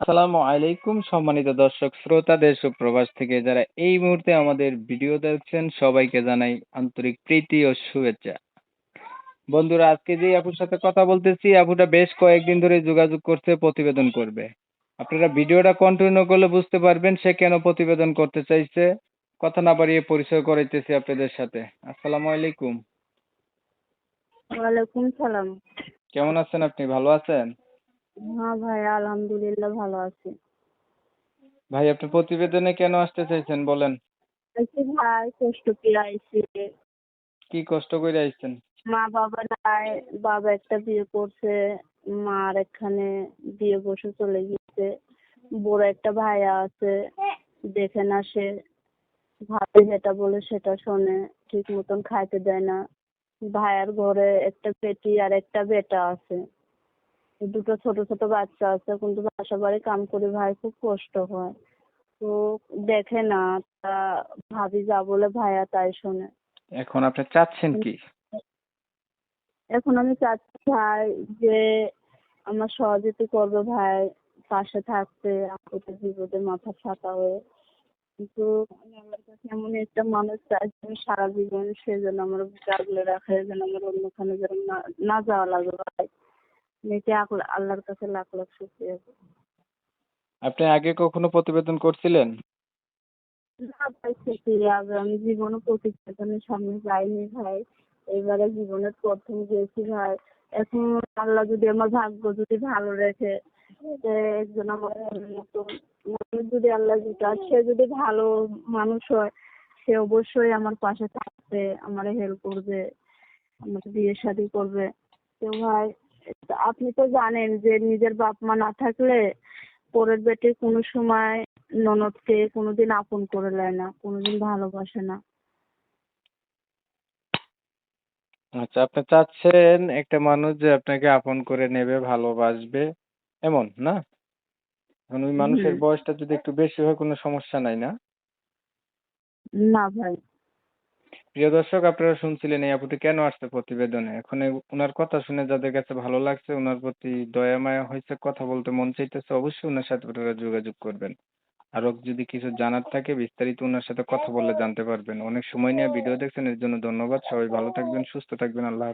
আসসালামু আলাইকুম সম্মানিত দর্শক শ্রোতা দেশ ও প্রবাস থেকে যারা এই মুহূর্তে আমাদের ভিডিও দেখছেন সবাইকে জানাই আন্তরিক প্রীতি ও শুভেচ্ছা। বন্ধুরা আজকে যে আপুর সাথে কথা বলতেছি আপুটা বেশ কয়েকদিন ধরে যোগাযোগ করছে প্রতিবেদন করবে। আপনারা ভিডিওটা কন্টিনিউ করলে বুঝতে পারবেন সে কেন প্রতিবেদন করতে চাইছে। কথা না বাড়িয়ে পরিচয় করাইতেছি আপনাদের সাথে। আসসালামু আলাইকুম। ওয়ালাইকুম সালাম। কেমন আছেন আপনি? ভালো আছেন? হ্যাঁ ভাই আলহামদুলিল্লাহ ভালো আছি। ভাই আপনি প্রতিবেদনে কেন আসতে চাইছেন বলেন? আইসি ভাই কষ্ট পেয়ে আইসি কি কষ্ট করে আইছেন? মা বাবা নাই বাবা একটা বিয়ে করছে মার এখানে বিয়ে বসে চলে গিয়েছে। বড় একটা ভাইয়া আছে দেখে না সে ভাবি যেটা বলে সেটা শোনে ঠিক মতন খাইতে দেয় না। ভাইয়ার ঘরে একটা বেটি আর একটা বেটা আছে। দুটো ছোট ছোট বাচ্চা আছে কিন্তু বাসা বাড়ি কাম করে ভাই খুব কষ্ট হয়। তো দেখে না তা ভাবি যা বলে ভাইয়া তাই শোনে। এখন আপনি চাচ্ছেন কি? এখন আমি চাচ্ছি ভাই যে আমার সহযোগিতা করবে ভাই পাশে থাকতে আপদে বিপদে মাথা ছাতা হয়ে। কিন্তু আমি আমার কাছে এমন একটা মানুষ চাইছি আমি সারা জীবন সে যেন আমার আগলে রাখে যেন আমার অন্যখানে যেন না না যাওয়া লাগে ভাই। আল্লাহর কাছে লাখ লাখ শুক্রিয়া আপনি আগে কখনো প্রতিবেদন করছিলেন? না ভাই সেটাই আগে আমি জীবনে প্রতিবেদনের সামনে যাইনি ভাই। এবারে জীবনের প্রথম গেছি ভাই। এখন আল্লাহ যদি আমার ভাগ্য যদি ভালো রেখে একজন আমার মানুষ যদি আল্লাহ যেটা সে যদি ভালো মানুষ হয় সে অবশ্যই আমার পাশে থাকবে আমার হেল্প করবে আমাকে বিয়ে শাদী করবে। তো ভাই আপনি তো জানেন যে নিজের বাপ মা না থাকলে পরের বেটে কোনো সময় ননদকে কোনোদিন আপন করে নেয় না কোনোদিন ভালোবাসে না। আচ্ছা আপনি চাচ্ছেন একটা মানুষ যে আপনাকে আপন করে নেবে ভালোবাসবে এমন না? এখন ওই মানুষের বয়সটা যদি একটু বেশি হয় কোনো সমস্যা নাই না? না ভাই। প্রিয় দর্শক, আপনারা শুনছিলেন এই আপুটি কেন আসছে প্রতিবেদনে? এখন ওনার কথা শুনে যাদের কাছে ভালো লাগছে ওনার প্রতি দয়া, মায়া হয়েছে, কথা বলতে মন চাইতেছে, অবশ্যই উনার সাথে আপনারা যোগাযোগ করবেন। আরও যদি কিছু জানার থাকে, বিস্তারিত ওনার সাথে কথা বলে জানতে পারবেন। অনেক সময় নিয়ে ভিডিও দেখছেন, এর জন্য ধন্যবাদ। সবাই ভালো থাকবেন, সুস্থ থাকবেন, আল্লাহ হাফেজ।